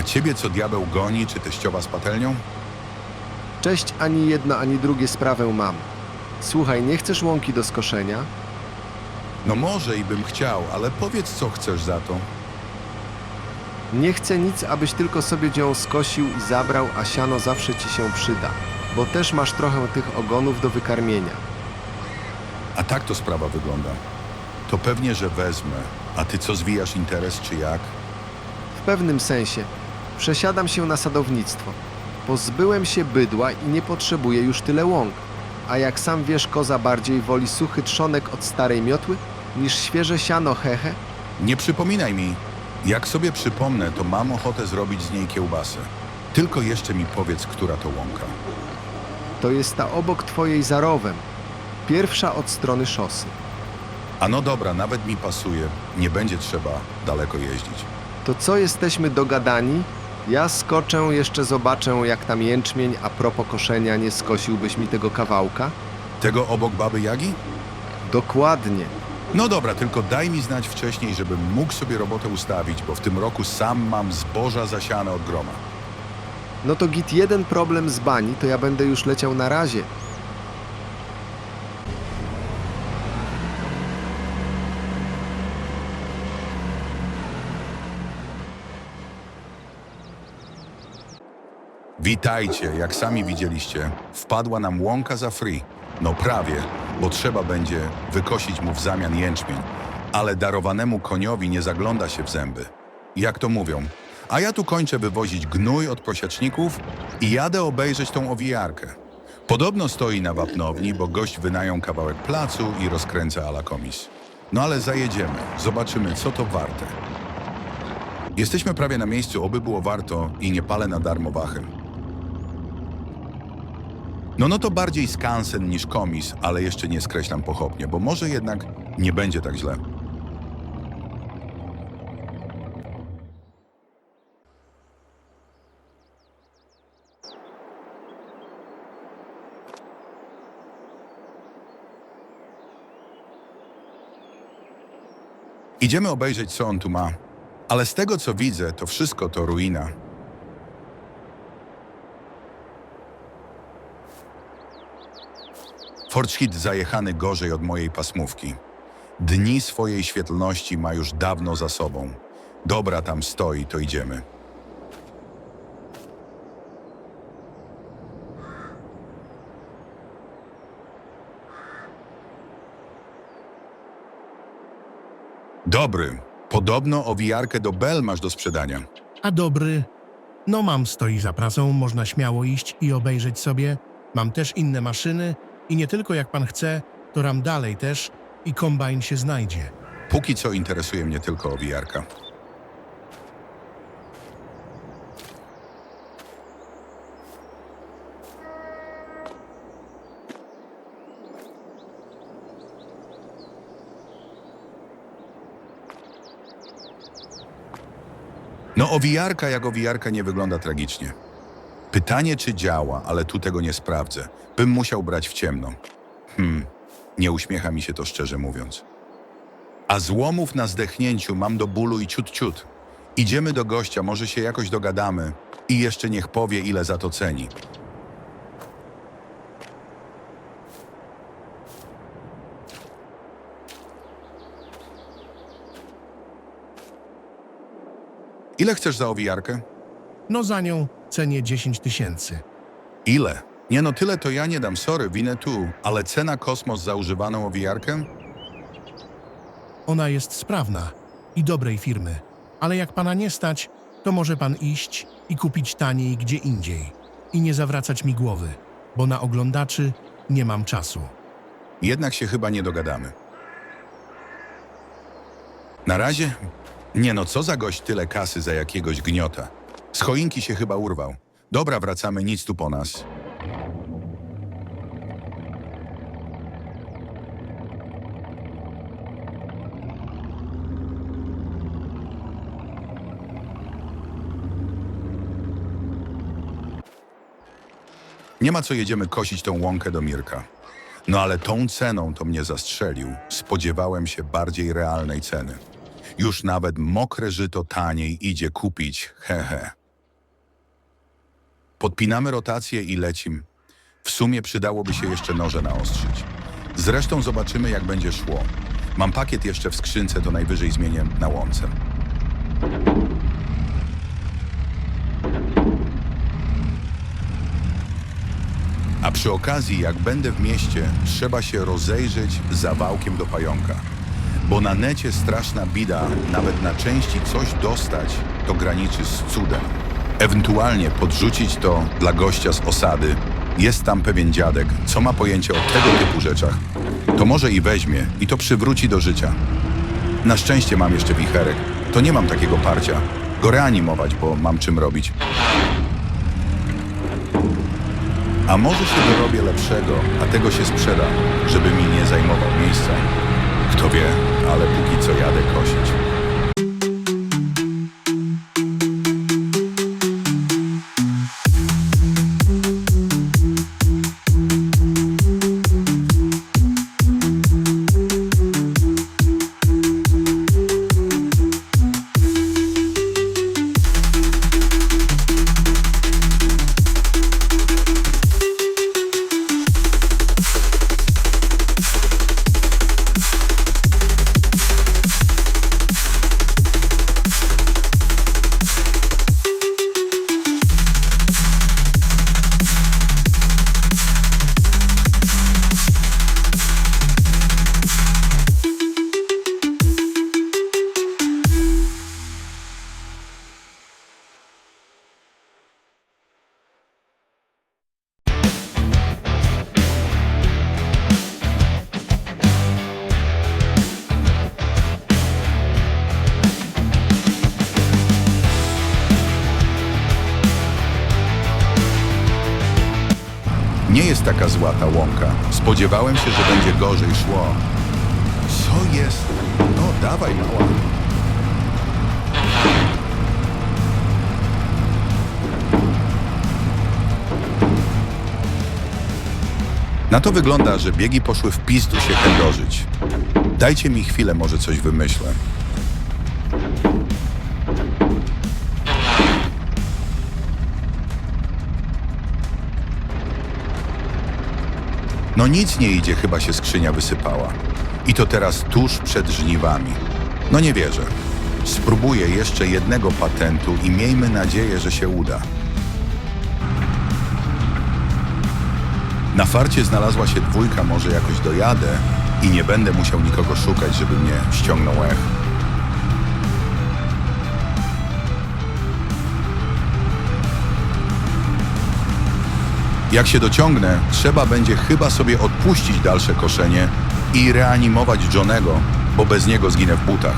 A ciebie co diabeł goni, czy teściowa z patelnią? Cześć, ani jedno, ani drugie sprawę mam. Słuchaj, nie chcesz łąki do skoszenia? No może i bym chciał, ale powiedz co chcesz za to. Nie chcę nic, abyś tylko sobie ją skosił i zabrał, a siano zawsze ci się przyda, bo też masz trochę tych ogonów do wykarmienia. A tak to sprawa wygląda. To pewnie, że wezmę. A ty co zwijasz interes, czy jak? W pewnym sensie. Przesiadam się na sadownictwo. Pozbyłem się bydła i nie potrzebuję już tyle łąk. A jak sam wiesz, koza bardziej woli suchy trzonek od starej miotły niż świeże siano hehe? Nie przypominaj mi. Jak sobie przypomnę, to mam ochotę zrobić z niej kiełbasę. Tylko jeszcze mi powiedz, która to łąka. To jest ta obok twojej za rowem. Pierwsza od strony szosy. A no dobra, nawet mi pasuje. Nie będzie trzeba daleko jeździć. To co jesteśmy dogadani? Ja skoczę, jeszcze zobaczę jak tam jęczmień, a propos koszenia, nie skosiłbyś mi tego kawałka? Tego obok baby Jagi? Dokładnie. No dobra, tylko daj mi znać wcześniej, żebym mógł sobie robotę ustawić, bo w tym roku sam mam zboża zasiane od groma. No to git jeden problem z bani, to ja będę już leciał na razie. Witajcie, jak sami widzieliście, wpadła nam łąka za free. No prawie, bo trzeba będzie wykosić mu w zamian jęczmień. Ale darowanemu koniowi nie zagląda się w zęby. Jak to mówią? A ja tu kończę wywozić gnój od prosiaczników i jadę obejrzeć tą owijarkę. Podobno stoi na wapnowni, bo gość wynajął kawałek placu i rozkręca ala komis. No ale zajedziemy, zobaczymy co to warte. Jesteśmy prawie na miejscu, oby było warto i nie palę na darmo wachy. No no to bardziej skansen niż komis, ale jeszcze nie skreślam pochopnie, bo może jednak nie będzie tak źle. Idziemy obejrzeć, co on tu ma. Ale z tego, co widzę, to wszystko to ruina. Fortschritt zajechany gorzej od mojej pasmówki. Dni swojej świetlności ma już dawno za sobą. Dobra tam stoi, to idziemy. Dobry. Podobno owijarkę do Bell masz do sprzedania. A dobry, no mam stoi za pracą, można śmiało iść i obejrzeć sobie. Mam też inne maszyny i nie tylko jak pan chce, to ram dalej też i kombajn się znajdzie. Póki co interesuje mnie tylko owijarka. No owijarka jak owijarka nie wygląda tragicznie. Pytanie czy działa, ale tu tego nie sprawdzę. Bym musiał brać w ciemno. Hmm, nie uśmiecha mi się to szczerze mówiąc. A złomów na zdechnięciu mam do bólu i ciut ciut. Idziemy do gościa, może się jakoś dogadamy i jeszcze niech powie, ile za to ceni. Ile chcesz za owijarkę? No za nią cenię 10 tysięcy. Ile? Nie no, tyle to ja nie dam, sorry, winę tu, ale cena kosmos za używaną owijarkę? Ona jest sprawna i dobrej firmy, ale jak pana nie stać, to może pan iść i kupić taniej gdzie indziej i nie zawracać mi głowy, bo na oglądaczy nie mam czasu. Jednak się chyba nie dogadamy. Na razie? Nie no, co za gość tyle kasy za jakiegoś gniota. Z choinki się chyba urwał. Dobra, wracamy, nic tu po nas. Nie ma co jedziemy kosić tą łąkę do Mirka. No ale tą ceną to mnie zastrzelił. Spodziewałem się bardziej realnej ceny. Już nawet mokre żyto taniej idzie kupić, hehe. Podpinamy rotację i lecim. W sumie przydałoby się jeszcze noże naostrzyć. Zresztą zobaczymy, jak będzie szło. Mam pakiet jeszcze w skrzynce, to najwyżej zmienię na łące. A przy okazji, jak będę w mieście, trzeba się rozejrzeć za wałkiem do pająka. Bo na necie straszna bida, nawet na części coś dostać, to graniczy z cudem. Ewentualnie podrzucić to dla gościa z osady. Jest tam pewien dziadek, co ma pojęcie o tego typu rzeczach. To może i weźmie i to przywróci do życia. Na szczęście mam jeszcze wicherek. To nie mam takiego parcia. Go reanimować, bo mam czym robić. A może się dorobię lepszego, a tego się sprzeda, żeby mi nie zajmował miejsca. Kto wie, ale póki co jadę kosić. Jest taka zła ta łąka. Spodziewałem się, że będzie gorzej szło. Co jest? No, dawaj, mała. Na to wygląda, że biegi poszły w pizdu się chędożyć. Dajcie mi chwilę, może coś wymyślę. No nic nie idzie, chyba się skrzynia wysypała. I to teraz tuż przed żniwami. No nie wierzę. Spróbuję jeszcze jednego patentu i miejmy nadzieję, że się uda. Na farcie znalazła się dwójka, może jakoś dojadę i nie będę musiał nikogo szukać, żeby mnie ściągnął ech. Jak się dociągnę, trzeba będzie chyba sobie odpuścić dalsze koszenie i reanimować Johnego, bo bez niego zginę w butach.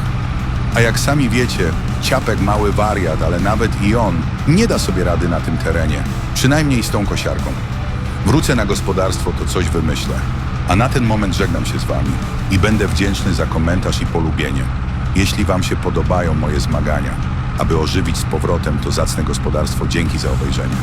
A jak sami wiecie, ciapek mały wariat, ale nawet i on nie da sobie rady na tym terenie, przynajmniej z tą kosiarką. Wrócę na gospodarstwo, to coś wymyślę. A na ten moment żegnam się z wami i będę wdzięczny za komentarz i polubienie. Jeśli wam się podobają moje zmagania, aby ożywić z powrotem to zacne gospodarstwo, dzięki za obejrzenie.